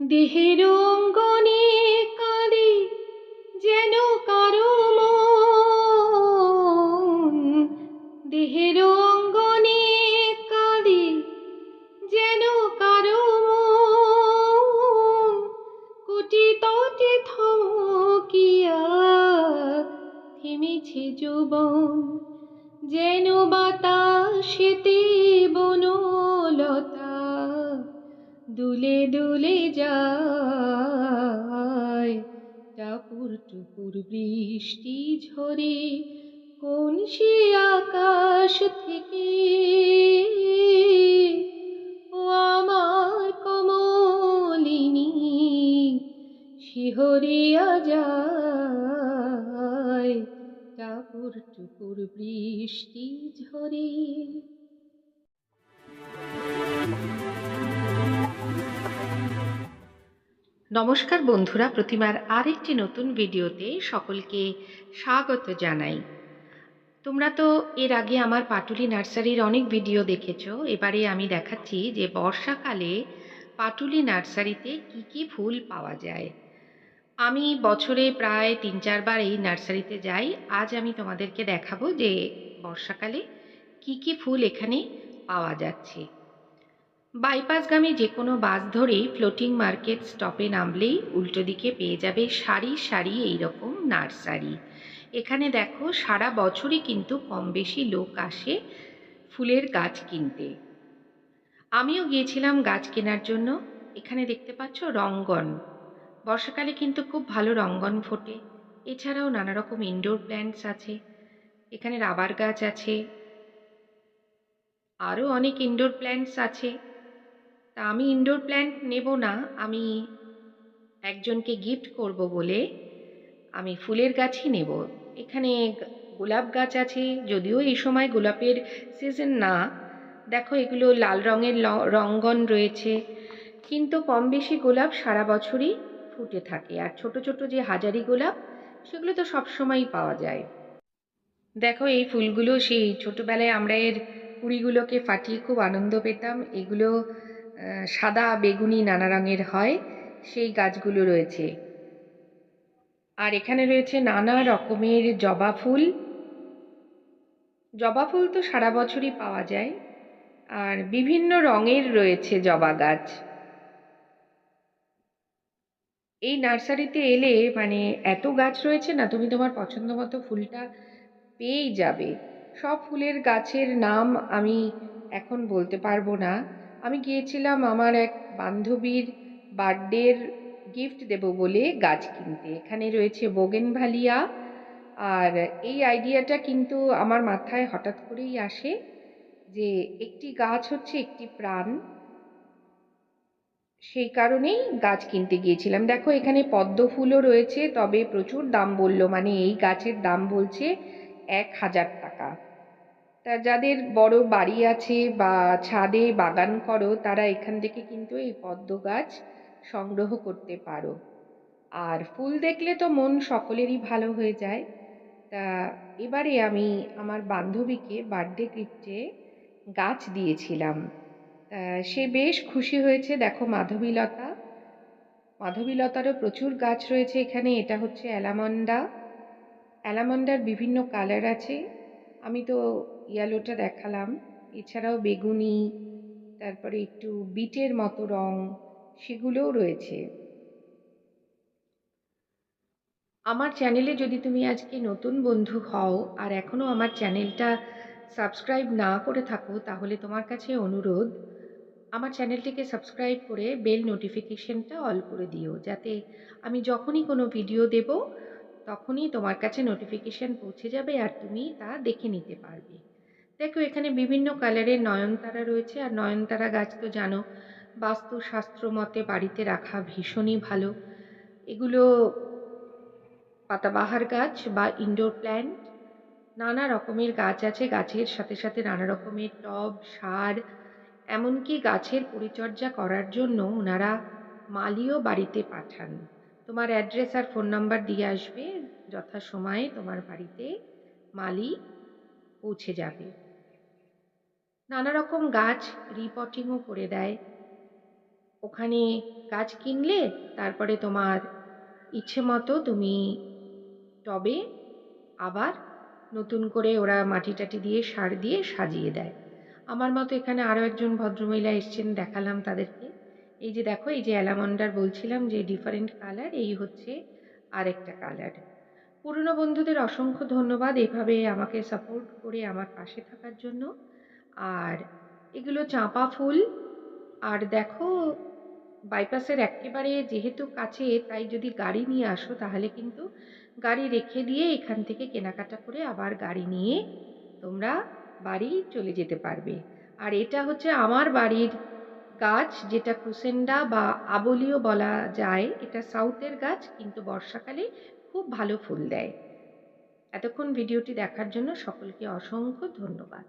দেহের অঙ্গনে কাঁদে যেন কারও মন। দেহের অঙ্গনে কাঁদে যেন কারও মন। কুটি তটে থমকিয়া থেমেছে যৌবন, যেন বাতাসেতে দুলে দুলে যায়। টাপুর টুপুর বৃষ্টি ঝরে কোন সে আকাশ থেকে? ও আমার কমলিনী শিহরিয়া যায় টাপুর টুপুর বৃষ্টি ঝরে নমস্কার বন্ধুরা, প্রতিমার আরেকটি নতুন ভিডিওতে সকলকে স্বাগত জানাই। তোমরা তো এর আগে আমার পাটুলি নার্সারির অনেক ভিডিও দেখেছ। এবারে আমি দেখাচ্ছি যে বর্ষাকালে পাটুলি নার্সারিতে কি কি ফুল পাওয়া যায়। আমি বছরে প্রায় তিন চারবার এই নার্সারিতে যাই। আজ আমি তোমাদেরকে দেখাবো যে বর্ষাকালে কি কি ফুল এখানে পাওয়া যাচ্ছে। বাইপাসগামী যে কোনো বাস ধরেই ফ্লোটিং মার্কেট স্টপে নামলেই উল্টো দিকে পেয়ে যাবে সারি সারি এইরকম নার্সারি। এখানে দেখো, সারা বছরই কিন্তু কম বেশি লোক আসে ফুলের গাছ কিনতে। আমিও গিয়েছিলাম গাছ কেনার জন্য। এখানে দেখতে পাচ্ছ রঙ্গন। বর্ষাকালে কিন্তু খুব ভালো রঙ্গন ফোটে। এছাড়াও নানা রকম ইনডোর প্ল্যান্টস আছে। এখানে রাবার গাছ আছে। আরও অনেক ইনডোর প্ল্যান্টস আছে। তা আমি ইনডোর প্ল্যান্ট নেব না, আমি একজনকে গিফট করব বলে আমি ফুলের গাছই নেব। এখানে গোলাপ গাছ আছে, যদিও এই সময় গোলাপের সিজন না। দেখো এগুলো লাল রঙের রঙ্গন রয়েছে, কিন্তু কম বেশি গোলাপ সারা বছরই ফুটে থাকে। আর ছোট ছোট যে হাজারি গোলাপ, সেগুলো তো সবসময়ই পাওয়া যায়। দেখো এই ফুলগুলো সেই ছোটোবেলায় আমরা এর কুড়িগুলোকে ফাটিয়ে খুব আনন্দ পেতাম। এগুলো সাদা বেগুনি নানা রঙের হয়, সেই গাছগুলো রয়েছে। আর এখানে রয়েছে নানা রকমের জবা ফুল। জবা ফুল তো সারা বছরই পাওয়া যায়, আর বিভিন্ন রঙের রয়েছে জবা গাছ। এই নার্সারিতে এলে মানে এত গাছ রয়েছে না, তুমি তোমার পছন্দ মতো ফুলটা পেয়েই যাবে। সব ফুলের গাছের নাম আমি এখন বলতে পারব না। আমি গিয়েছিলাম আমার এক বান্ধবীর বার্থডের গিফট দেব বলে গাছ কিনতে। এখানে রয়েছে বোগেনভালিয়া। আর এই আইডিয়াটা কিন্তু আমার মাথায় হঠাৎ করেই আসে যে একটি গাছ হচ্ছে একটি প্রাণ। সেই কারণেই গাছ কিনতে গিয়েছিলাম। দেখো, এখানে পদ্ম ফুলও রয়েছে, তবে প্রচুর দাম বলল। মানে এই গাছের দাম বলছে এক হাজার টাকা। তা যাদের বড় বাড়ি আছে বা ছাদে বাগান করো, তারা এখান থেকে কিন্তু এই পদ্ম গাছ সংগ্রহ করতে পারো। আর ফুল দেখলে তো মন সকলেরই ভালো হয়ে যায়। তা এবারে আমি আমার বান্ধবীকে বার্থডে গিফটে গাছ দিয়েছিলাম। সে বেশ খুশি হয়েছে। দেখো মাধবীলতা, মাধবীলতারও প্রচুর গাছ রয়েছে এখানে। এটা হচ্ছে অ্যালামন্ডা। অ্যালামন্ডার বিভিন্ন কালার আছে। আমি তো ইয়েলোটা দেখালাম। এছাড়াও বেগুনি, তারপরে একটু বিটের মতো রং, সেগুলোও রয়েছে। আমার চ্যানেলে যদি তুমি আজকে নতুন বন্ধু হও আর এখনও আমার চ্যানেলটা সাবস্ক্রাইব না করে থাকো, তাহলে তোমার কাছে অনুরোধ, আমার চ্যানেলটিকে সাবস্ক্রাইব করে বেল নোটিফিকেশনটা অল করে দিও, যাতে আমি যখনই কোনো ভিডিও দেব, তখনই তোমার কাছে নোটিফিকেশান পৌঁছে যাবে আর তুমি তা দেখে নিতে পারবে। দেখো, এখানে বিভিন্ন কালারের নয়নতারা রয়েছে। আর নয়নতারা গাছ তো জানো, বাস্তুশাস্ত্র মতে বাড়িতে রাখা ভীষণই ভালো। এগুলো পাতাবাহার গাছ বা ইনডোর প্ল্যান্ট নানা রকমের গাছ আছে। গাছের সাথে সাথে নানা রকমের টব, সার, এমনকি গাছের পরিচর্যা করার জন্য ওনারা মালিও বাড়িতে পাঠান। তোমার অ্যাড্রেস আর ফোন নাম্বার দিয়ে আসবে, যথাসময়ে তোমার বাড়িতে মালি পৌঁছে যাবে। নানা রকম গাছ রিপটিংও করে দেয়। ওখানে গাছ কিনলে তারপরে তোমার ইচ্ছে মতো তুমি টবে আবার নতুন করে ওরা মাটি টাটি দিয়ে সার দিয়ে সাজিয়ে দেয়। আমার মতো এখানে আরও একজন ভদ্রমহিলা এসছেন, দেখালাম তাদেরকে। এই যে দেখো, এই যে অ্যালামন্ডার বলছিলাম যে ডিফারেন্ট কালার এই হচ্ছে আরেকটা কালার পুরনো বন্ধুদের অসংখ্য ধন্যবাদ এভাবে আমাকে সাপোর্ট করে আমার পাশে থাকার জন্য। আর এগুলো চাঁপা ফুল। আর দেখো, বাইপাসের একেবারে যেহেতু কাছে, তাই যদি গাড়ি নিয়ে আসো, তাহলে কিন্তু গাড়ি রেখে দিয়ে এখান থেকে কেনাকাটা করে আবার গাড়ি নিয়ে তোমরা বাড়ি চলে যেতে পারবে। আর এটা হচ্ছে আমার বাড়ির গাছ, যেটা ক্রুসেন্ডা বা আবলিও বলা যায়। এটা সাউথের গাছ, কিন্তু বর্ষাকালে খুব ভালো ফুল দেয়। এতক্ষণ ভিডিওটি দেখার জন্য সকলকে অসংখ্য ধন্যবাদ।